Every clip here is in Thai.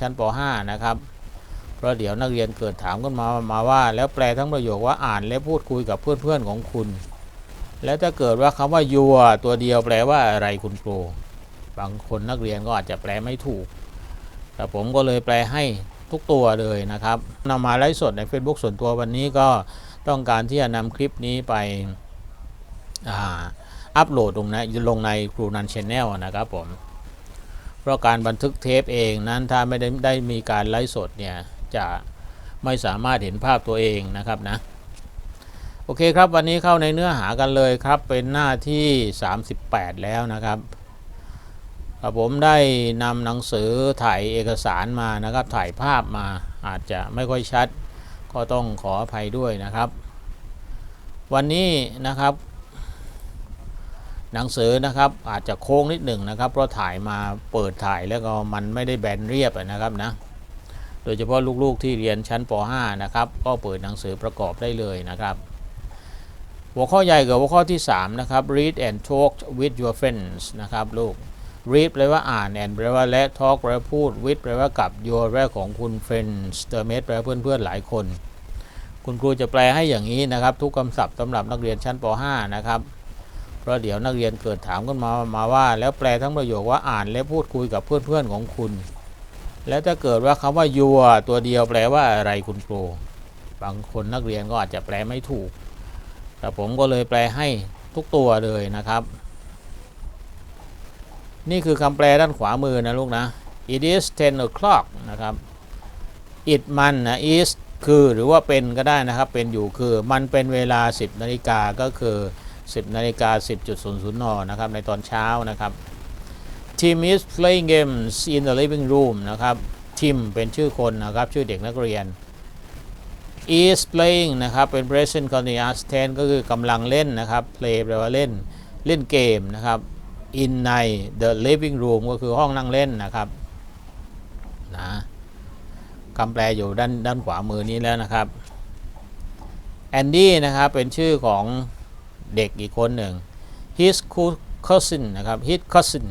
ชั้นป .5 นะครับเพราะเดี๋ยวนักเรียนเกิดถามกันมามาว่า แล้วแปลทั้งประโยคว่าอ่านและพูดคุยกับเพื่อนๆของคุณ แล้วถ้าเกิดว่าคำว่า your ตัวเดียวแปลว่าอะไรคุณครูบางคนนักเรียนก็อาจจะแปลไม่ถูก แต่ผมก็เลยแปลให้ทุกตัวเลยนะครับนำมาไลฟ์สดใน Facebook ส่วนตัววันนี้ก็ต้องการที่จะนำคลิปนี้ไปอ,อัปโหลดลงในลงในครูนันชแนลนะครับผม เพราะการบันทึกเทปเองนั้นถ้าไม่ได้ได้มีการไลฟ์สดเนี่ยจะไม่สามารถเห็นภาพตัวเองนะครับนะโอเคครับวันนี้เข้าในเนื้อหากันเลยครับเป็นหน้าที่ 38 แล้วนะครับครับผมได้นำหนังสือถ่ายเอกสารมานะครับถ่ายภาพมาอาจจะไม่ค่อยชัด ก็ต้องขออภัยด้วยนะครับ วันนี้นะครับ หนังสือนะครับอาจจะโค้งนิดหนึ่งนะครับ เพราะถ่ายมาเปิดถ่ายแล้วก็มันไม่ได้แบนเรียบนะครับนะโดยเฉพาะลูกๆที่เรียนชั้นป .5 นะครับก็เปิดหนังสือประกอบได้เลยนะครับหัวข้อใหญ่กับหัวข้อที่ 3 นะครับ read and talk with your friends นะครับลูก read แปลว่าอ่าน and แปลว่าและ talk แปลว่าพูด with แปลว่ากับ your แปลว่าของคุณ friends เตอร์เมแปลว่าเพื่อนๆหลายคน คุณครูจะแปลให้อย่างนี้นะครับ ทุกคำศัพท์สำหรับนักเรียนชั้นป .5 นะครับ เพราะเดี๋ยวนักเรียนเกิดถามกันมามาว่าแล้วแปลทั้งประโยคว่าอ่านและพูดคุยกับเพื่อนๆของคุณ แล้วถ้าเกิดว่าคำว่า your ตัวเดียวแปลว่าอะไรคุณครูบางคนนักเรียนก็อาจจะแปลไม่ถูก แต่ผมก็เลยแปลให้ทุกตัวเลยนะครับ นี่คือคำแปลด้านขวามือนะลูกนะ it is 10 o'clock นะครับ it มันนะ is คือหรือว่าเป็นก็ได้นะครับ เป็นอยู่คือมันเป็นเวลา 10 นาฬิกาก็คือ 10นาฬิกา10.00นนะครับในตอนเช้านะครับ Tim is playing games in the living room นะครับ Tim เป็นชื่อคนนะครับ ชื่อเด็กนักเรียน is playing นะครับเป็น present continuous tense ก็คือกำลังเล่นนะครับ play แปลว่าเล่นเล่นเกมนะครับ in ใน the living room ก็คือห้องนั่งเล่นนะครับนะคำแปลอยู่ด้านด้านขวามือนี้แล้วนะครับแอนดี้นะครับเป็นชื่อของ เด็กอีกคนหนึ่ง his cousin นะครับ his cousin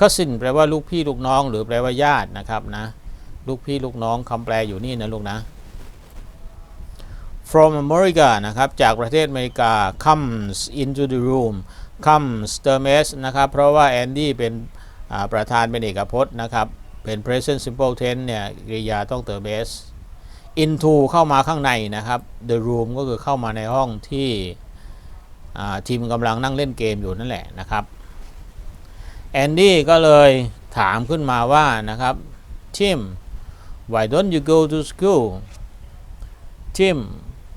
cousin แปลว่าลูกพี่ลูกน้องหรือแปลว่าญาตินะครับนะลูกพี่ลูกน้องคำแปลอยู่นี่นะลูกนะ from America นะครับจากประเทศอเมริกา comes into the room comes เติม s นะครับเพราะว่าแอนดี้เป็นประธานเป็นเอกพจน์นะครับ เป็น present simple tense เนี่ยกริยาต้องเติม s into เข้ามาข้างในนะครับ the room ก็คือเข้ามาในห้องที่ ทีมกำลังนั่งเล่นเกมอยู่นั่นแหละนะครับแอนดี้ก็เลยถามขึ้นมาว่านะครับ Tim why don't you go to school Tim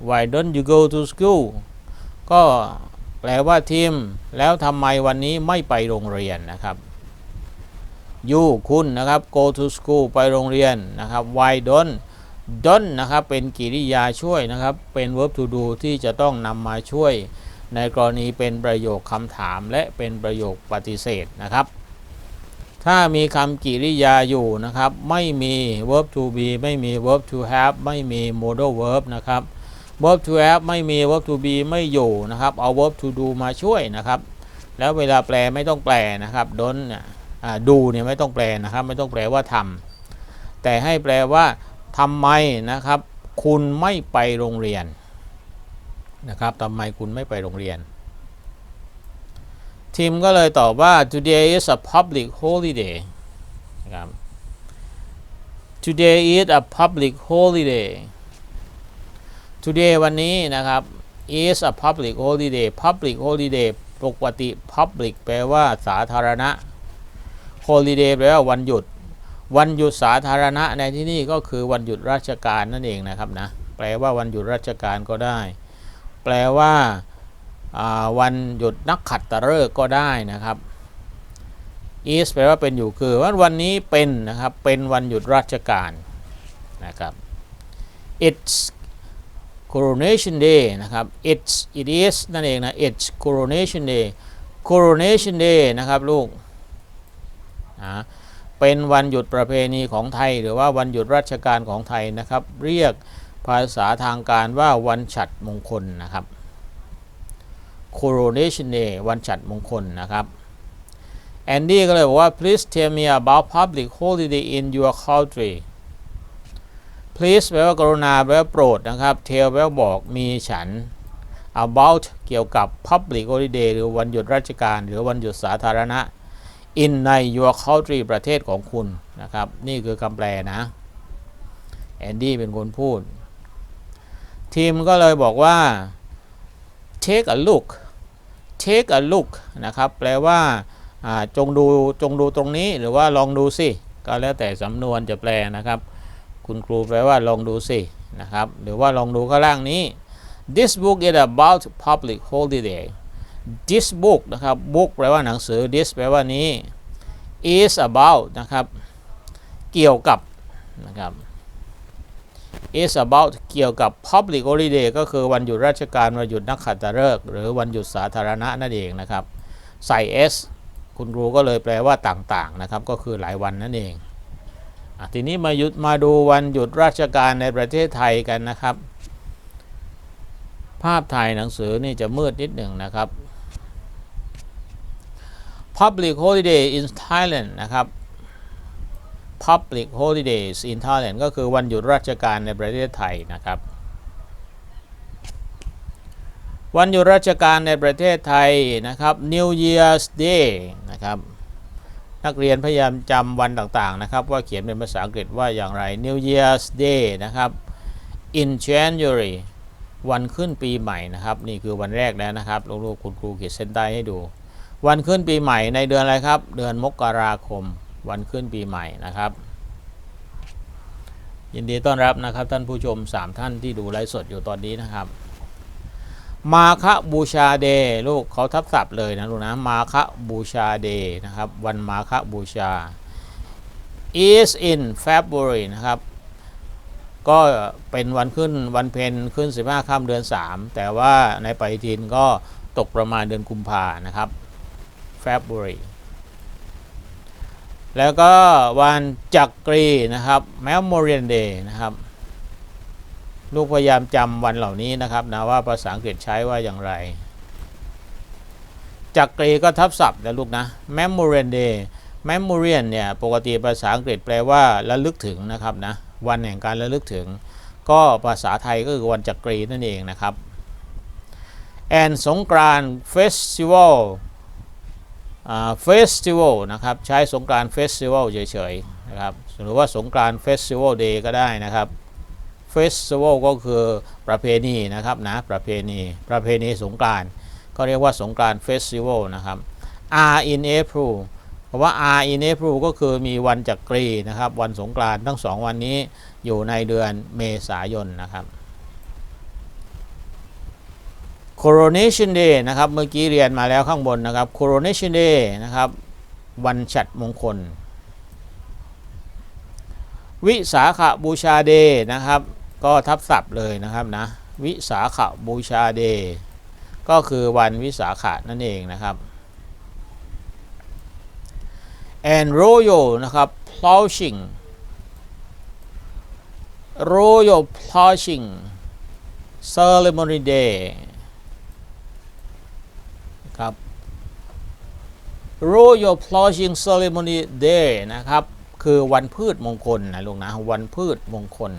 why don't you go to school ก็แปลว่าทิม แล้วทำไมวันนี้ไม่ไปโรงเรียนนะครับ you คุณนะครับ go to school ไปโรงเรียนนะครับ why don't don't นะครับเป็นกริยาช่วยนะครับ เป็น verb to do ที่จะต้องนำมาช่วย ในกรณีเป็นประโยคคำถามและเป็นประโยคปฏิเสธนะครับ ถ้ามีคำกริยาอยู่นะครับ ไม่มี verb to be ไม่มี verb to have ไม่มี modal verb นะครับ verb to have ไม่มี verb to be ไม่อยู่นะครับ เอา verb to do มาช่วยนะครับ แล้วเวลาแปลไม่ต้องแปลนะครับ don't เนี่ยดูเนี่ยไม่ต้องแปลนะครับ ไม่ต้องแปลว่าทำแต่ให้แปลว่าทำไมนะครับ คุณไม่ไปโรงเรียน นะครับทำไมคุณไม่ไปโรงเรียน ทีมก็เลยตอบว่า today is a public holiday นะครับ today is a public holiday today วันนี้นะครับ is a public holiday public holiday ปกติ public แปลว่าสาธารณะ holiday แปลว่าวันหยุด วันหยุดสาธารณะในที่นี่ก็คือวันหยุดราชการนั่นเองนะครับนะ แปลว่าวันหยุดราชการก็ได้ แปลว่าวันหยุดนักขัตฤกษ์ก็ได้นะครับ is แปลว่าเป็นอยู่คือว่าวันนี้เป็นนะครับเป็นวันหยุดราชการนะครับ it's coronation day นะครับ it's it is นั่นเองนะ it's coronation day coronation day นะครับลูกนะเป็นวันหยุดประเพณีของไทย หรือว่าวันหยุดราชการของไทยนะครับ เรียก ภาษาทางการว่าวันฉัตรมงคลนะครับ coronation day วันฉัตรมงคลนะครับแอนดี้ก็เลยบอกว่า please tell me about public holiday in your country please แปลว่ากรุณาแปลว่าโปรดนะครับ tell แปลว่าบอกมีฉัน about เกี่ยวกับ public holiday หรือวันหยุดราชการ หรือวันหยุดสาธารณะ in ใน your country ประเทศของคุณนะครับ นี่คือคำแปลนะแอนดี้เป็นคนพูด ทีมก็เลยบอกว่า take a look take a look นะครับ แปลว่าจงดูจงดูตรงนี้หรือว่าลองดูสิ ก็แล้วแต่สำนวนจะแปลนะครับ คุณครูแปลว่าลองดูสินะครับ หรือว่าลองดูข้างล่างนี้ this book is about public holiday this book นะครับ book แปลว่าหนังสือ this แปลว่านี้ is about นะครับ เกี่ยวกับนะครับ is about เกี่ยวกับ public holiday ก็คือวันหยุดราชการ วันหยุดนักขัตฤกษ์หรือวันหยุดสาธารณะนั่นเองนะครับ ใส่ s คุณครูก็เลยแปลว่าต่างๆนะครับ ก็คือหลายวันนั่นเองอทีนี้มาหยุดมาดูวันหยุดราชการในประเทศไทยกันนะครับ ภาพถ่ายหนังสือนี่จะมืดนิดหนึ่งนะครับ Public holiday in Thailand นะครับ Public holidays in Thailand ก็คือวันหยุดราชการในประเทศไทยนะครับ วันหยุดราชการในประเทศไทยนะครับ New Year's Day นะครับ นักเรียนพยายามจำวันต่างๆนะครับ ว่าเขียนเป็นภาษาอังกฤษว่าอย่างไร New Year's Day นะครับ in January วันขึ้นปีใหม่นะครับ นี่คือวันแรกแล้วนะครับลูกๆคุณครูขีดเส้นใต้ให้ดู วันขึ้นปีใหม่ในเดือนอะไรครับ เดือนมกราคม วันขึ้นปีใหม่นะครับ ยินดีต้อนรับนะครับท่านผู้ชม 3 ท่านที่ดูไลฟ์สดอยู่ตอนนี้นะครับ มาคะบูชาเดย์ลูกเขาทับศัพท์เลยนะลูกนะมาคะบูชาเดย์นะครับ วันมาคะบูชา is in February นะครับ ก็เป็นวันขึ้นวันเพ็ญขึ้น 15ค่ำเดือน 3 แต่ว่าในปฏิทินก็ตกประมาณเดือนกุมภานะครับ February แล้วก็วันจักรีนะครับ Memorial Day นะครับลูกพยายามจำวันเหล่านี้นะครับนะว่าภาษาอังกฤษใช้ว่าอย่างไรจักรีก็ทับศัพท์นะลูกนะ Memorial Day Memorial เนี่ยปกติภาษาอังกฤษแปลว่าระลึกถึงนะครับนะวันแห่งการระลึกถึง ก็ภาษาไทยก็คือวันจักรีนั่นเองนะครับ and สงกรานต์ Festival เฟสติวัลนะครับใช้สงกานต์เฟสติวัลเฉยๆนะครับหรือว่าสงกานต์เฟสติวัลเดย์ก็ได้นะครับเฟสติวัลก็คือประเพณีนะครับนะประเพณีประเพณีสงกานต์ก็เรียกว่าสงกานต์เฟสติวัลนะครับ R in April เพราะว่า R in April ก็คือมีวันจักรีนะครับ วันสงกรานต์ทั้งสองวันนี้อยู่ในเดือนเมษายนนะครับ coronation day นะครับ เมื่อกี้เรียนมาแล้วข้างบนนะครับ coronation day นะครับ วันฉัตรมงคล วิสาขบูชาเดย์นะครับ ก็ทับศัพท์เลยนะครับนะ วิสาขบูชาเดย์ก็คือวันวิสาขะนั่นเองนะครับ and royal นะครับ ploughing royal ploughing ceremony day ครับ Royal Ploughing Ceremony Day นะครับ คือวันพืชมงคลนะลูกนะ วันพืชมงคล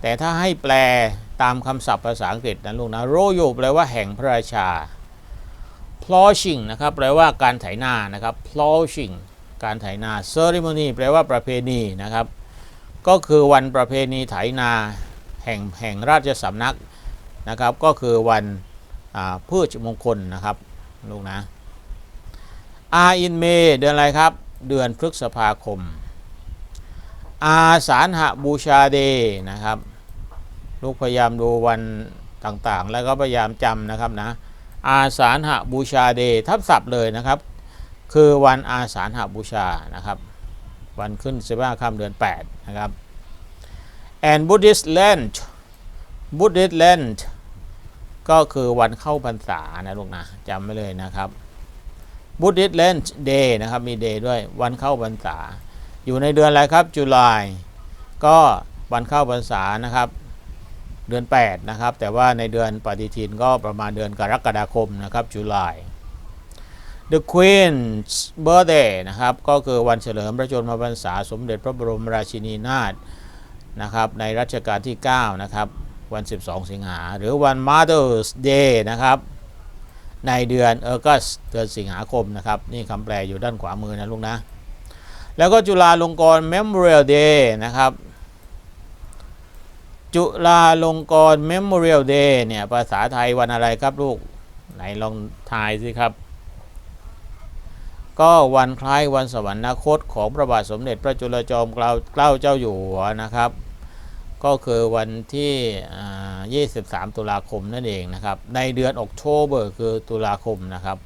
แต่ถ้าให้แปลตามคำศัพท์ภาษาอังกฤษนะลูกนะ Royal แปลว่าแห่งพระราชา Ploughing นะครับแปลว่าการไถนานะครับ Ploughing การไถนา Ceremony แปลว่าประเพณีนะครับ ก็คือวันประเพณีไถนาแห่งแห่งราชสำนักนะครับ ก็คือวัน พืชมงคลนะครับลูกนะ R in May เดือนอะไรครับ เดือนพฤษภาคม อาสารหบูชาเดนะครับ ลูกพยายามดูวันต่างๆ แล้วก็พยายามจำนะครับนะอาสารหบูชาเดทับศัพท์เลยนะครับ คือวันอาสารหบูชานะครับ วันขึ้น15ค่ำเดือน 8 นะครับ and Buddhist Lent Buddhist Lent ก็คือวันเข้าพรรษานะลูกนะจำไว้เลยนะครับ Buddhist Lent Day นะครับมี Day ด้วยวันเข้าพรรษา อยู่ในเดือนอะไรครับจุลายก็วันเข้าพรรษานะครับ เดือน 8 นะครับ แต่ว่าในเดือนปฏิทินก็ประมาณเดือนกรกฎาคมนะครับจุลาย The Queen's Birthday นะครับ ก็คือวันเฉลิมพระชนมพรรษา สมเด็จพระบรมราชินีนาถนะครับ ในรัชกาลที่ 9 นะครับ วัน 12 สิงหา หรือวัน Mother's Day นะครับ ในเดือนอ g u s t เดือนสิงหาคมนะครับ นี่คำแปลอยู่ด้านขวามือนะลูกนะ แล้วก็จุฬาลงกรณ์ Memorial Day นะครับ จุฬาลงกรณ์ Memorial Day เนี่ยภาษาไทยวันอะไรครับลูก ไหนลองทายสิครับก็วันคล้ายวันสวรรคตของพระบาทสมเด็จพระจุลจอมเกล้าเกล้าเจ้าอยู่หัวนะครับ ก็คือวันที่ 23 ตุลาคมนั่นเองนะครับ ในเดือนออกโทเบอร์คือตุลาคมนะครับ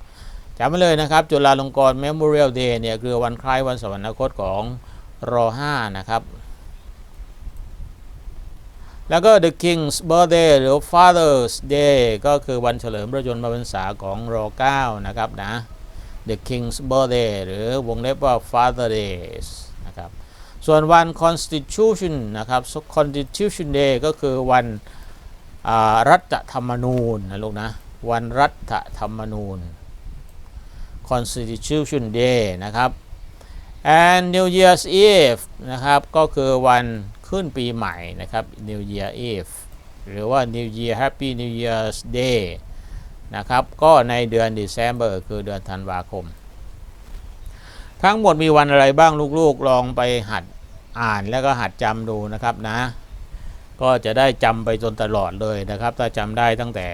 จำไว้เลยนะครับ จุฬาลงกรณ์ Memorial Day เนี่ยคือวันคล้ายวันสวรรคตของร5นะครับ แล้วก็ The King's Birthday หรือ Father's Day ก็คือวันเฉลิมพระชนมพรรษาของร9นะครับนะ The King's Birthday หรือวงเล็บว่า Father Days นะครับ ส่วนวัน Constitution นะครับ Constitution Day ก็คือวันรัฐธรรมนูญนะลูกนะ วันรัฐธรรมนูญ Constitution Day นะครับ and New Year's Eve นะครับ ก็คือวันขึ้นปีใหม่นะครับ New Year Eve หรือว่า New Year Happy New Year's Day นะครับ ก็ในเดือน December คือเดือนธันวาคม ทั้งหมดมีวันอะไรบ้างลูกๆ ลองไปหัด อ่านแล้วก็หัดจำดูนะครับนะ ก็จะได้จำไปจนตลอดเลยนะครับ ถ้าจำได้ตั้งแต่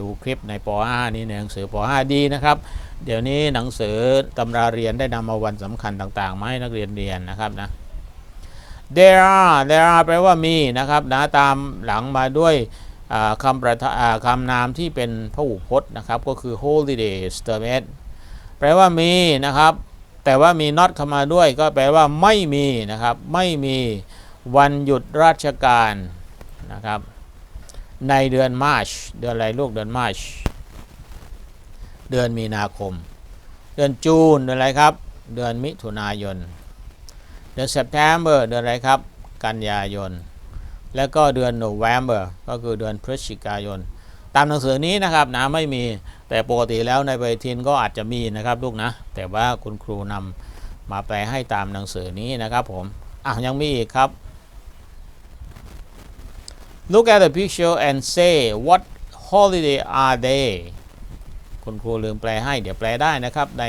ดูคลิปในป .5 นี้ในหนังสือป .5 ดีนะครับ เดี๋ยวนี้หนังสือตำราเรียนได้นำมาวันสำคัญต่างๆมาให้นักเรียนเรียนนะครับนะ there are there are แปลว่ามีนะครับนะตามหลังมาด้วยคำประคำนามที่เป็นพหูพจน์นะครับ ก็คือ holidays t e r m e t แปลว่ามีนะครับ แต่ว่ามี not เข้ามาด้วยก็แปลว่าไม่มีนะครับ ไม่มีวันหยุดราชการนะครับ ในเดือนมาร์ชเดือนอะไรลูกเดือนมาร์ชเดือนมีนาคม เดือนจูนเดือนอะไรครับ เดือนมิถุนายน เดือน September เดือนอะไรครับ กันยายน แล้วก็เดือน November ก็คือเดือนพฤศจิกายน ตามหนังสือนี้นะครับนะไม่มี แต่ปกติแล้วในปฏิทินก็อาจจะมีนะครับลูกนะ แต่ว่าคุณครูนำมาแปลให้ตามหนังสือนี้นะครับผมอะยังมีอีกครับ Look at the picture and say what holiday are they คุณครูลืมแปลให้เดี๋ยวแปลได้นะครับใน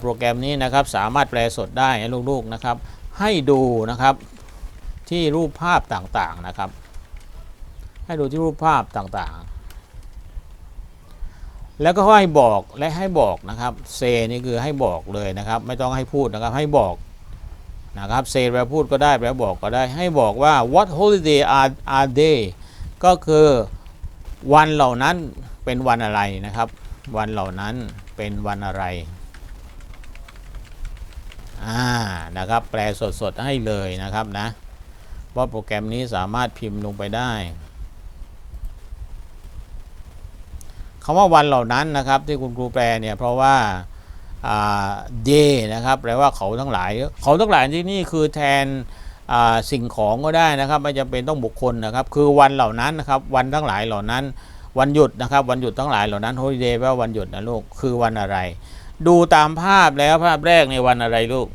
โปรแกรมนี้นะครับสามารถแปลสดได้ให้ลูกๆนะครับ ให้ดูนะครับที่รูปภาพต่างๆนะครับ ให้ดูที่รูปภาพต่างๆ แล้วก็ให้บอกและให้บอกนะครับเซนี่คือให้บอกเลยนะครับ ไม่ต้องให้พูดนะครับให้บอกนะครับเซแปลพูดก็ได้แปลบอกก็ได้ ให้บอกว่า what holiday are are they ก็คือวันเหล่านั้นเป็นวันอะไรนะครับ วันเหล่านั้นเป็นวันอะไรอ่านะครับ แปลสดๆให้เลยนะครับนะว่าโปรแกรมนี้สามารถพิมพ์ลงไปได้ คำว่าวันเหล่านั้นนะครับที่คุณครูแปลเนี่ยเพราะว่าเดนะครับแปลว่าเขาทั้งหลาย เขาทั้งหลายที่นี่คือแทนสิ่งของก็ได้นะครับไม่จำเป็นต้องบุคคลนะครับ คือวันเหล่านั้นนะครับวันทั้งหลายเหล่านั้น วันหยุดนะครับ วันหยุดทั้งหลายเหล่านั้น holiday แปลว่าวันหยุดนะลูกคือวันอะไร ดูตามภาพแล้วภาพแรกในวันอะไรลูก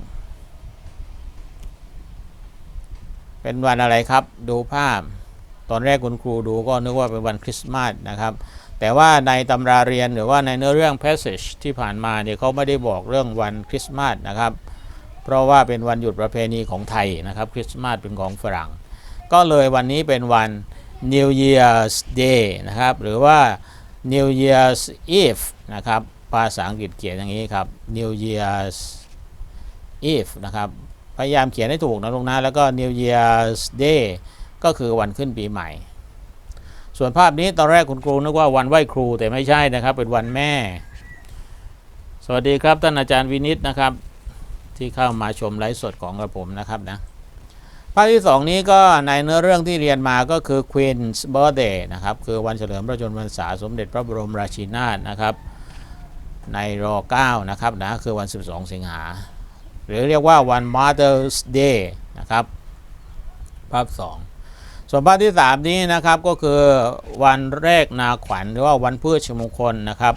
เป็นวันอะไรครับ ดูภาพ ตอนแรกคุณครูดูก็นึกว่าเป็นวันคริสต์มาสนะครับ แต่ว่าในตำราเรียนหรือว่าในเนื้อเรื่อง passage ที่ผ่านมาเนี่ยเขาไม่ได้บอกเรื่องวันคริสต์มาสนะครับ เพราะว่าเป็นวันหยุดประเพณีของไทยนะครับคริสต์มาสเป็นของฝรั่ง ก็เลยวันนี้เป็นวัน New Year's Day นะครับ หรือว่า New Year's Eve นะครับ ภาษาอังกฤษเขียนอย่างนี้ครับ New Year's Eve นะครับ พยายามเขียนให้ถูกนะลูกนะ แล้วก็ New Year's Day ก็คือวันขึ้นปีใหม่ ส่วนภาพนี้ตอนแรกคุณครูนึกว่าวันไหว้ครูแต่ไม่ใช่นะครับ เป็นวันแม่ สวัสดีครับท่านอาจารย์วินิตนะครับ ที่เข้ามาชมไลฟ์สดของกระผมนะครับนะภาคที่สองนี้ก็ในเนื้อเรื่องที่เรียนมาก็คือ Queen's Birthday นะครับ คือวันเฉลิมพระชนมพรรษาสมเด็จพระบรมราชินาถนะครับ ในร9นะครับนะคือวัน 12 สิงหา หรือเรียกว่าวัน Mother's Day นะครับ ภาพ 2 ส่วนภาพที่ 3 นี้นะครับก็คือวันแรกนาขวัญหรือว่าวันพืชมงคลนะครับ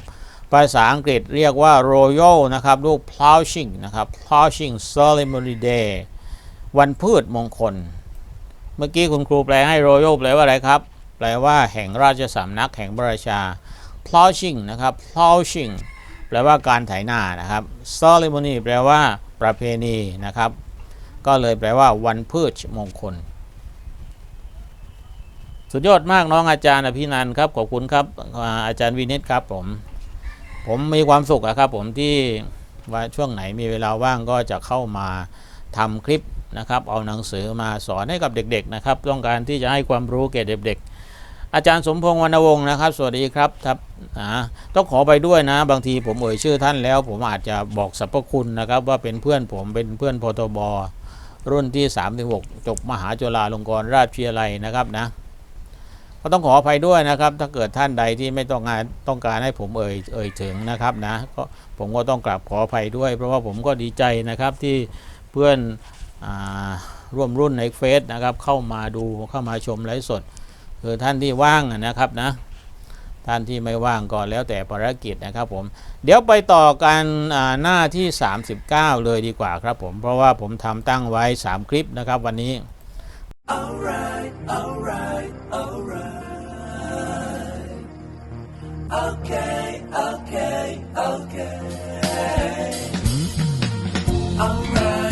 ภาษาอังกฤษเรียกว่า Royal นะครับรูป Ploughing นะครับ Ploughing Ceremony Day วันพืชมงคล เมื่อกี้คุณครูแปลให้ Royal แปลว่าอะไรครับ แปลว่าแห่งราชสำนักแห่งพระราชา Ploughing นะครับ Ploughing แปลว่าการไถนานะครับ Ceremony แปลว่าประเพณีนะครับ ก็เลยแปลว่าวันพืชมงคล สุดยอดมากน้องอาจารย์อภินันครับขอบคุณครับอาจารย์วินิตครับผม ผมมีความสุขครับผมที่ว่าช่วงไหนมีเวลาว่างก็จะเข้ามาทำคลิปนะครับ เอาหนังสือมาสอนให้กับเด็ก ๆ นะครับ ต้องการที่จะให้ความรู้แก่เด็ก ๆ อาจารย์สมพงษ์วรรณวงศ์นะครับ สวัสดีครับครับอ่าต้องขอไปด้วยนะ บางทีผมเอ่ยชื่อท่านแล้ว ผมอาจจะบอกสรรพคุณนะครับ ว่าเป็นเพื่อนผมเป็นเพื่อนพทบรุ่นที่ 36 จบมหาจุฬาลงกรณราชวิทยาลัยนะครับนะ ก็ต้องขออภัยด้วยนะครับ ถ้าเกิดท่านใดที่ไม่ต้องการต้องการให้ผมเอ่ยเอ่ยถึงนะครับนะก็ผมก็ต้องกราบขออภัยด้วย เพราะว่าผมก็ดีใจนะครับที่เพื่อนอร่วมรุ่นในเฟซนะครับเข้ามาดูเข้ามาชมไลฟ์สด คือท่านที่ว่างนะครับนะท่านที่ไม่ว่างก็แล้วแต่ภารกิจนะครับผม เดี๋ยวไปต่อกันหน้าที่ 39 เลยดีกว่าครับผม เพราะว่าผมทำตั้งไว้ 3 คลิปนะครับวันนี้ Alright, alright, alright. Okay, okay, okay. Alright.